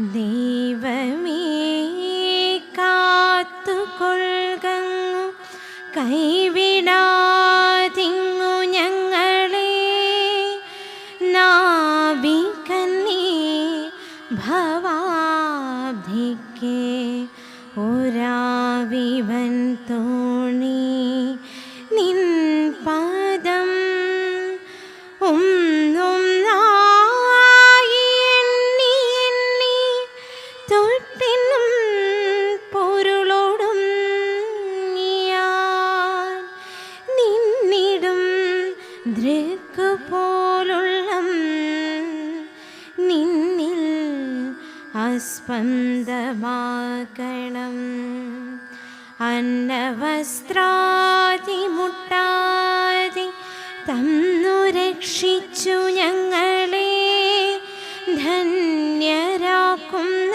ദൈവമേ കാത്തുകൊള്ളുകങ്ങു കൈവിടാതിങ്ങു ഞങ്ങളെ. നാവികന്നീ ഭവാബ്ധിക്ക്. ഒരാവിവൻ തോണി നിൻ അസ്പന്ദമാകണം അന്നവസ്ത്രാതിമുട്ടാതി തന്നു രക്ഷിച്ചു ഞങ്ങളെ. ധന്യരാക്കുന്ന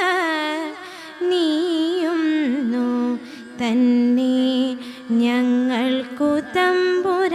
നീയുന്നു തന്നെ ഞങ്ങൾക്കു തമ്പുരാ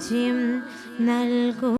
സായോജ്യം നൽകൂ.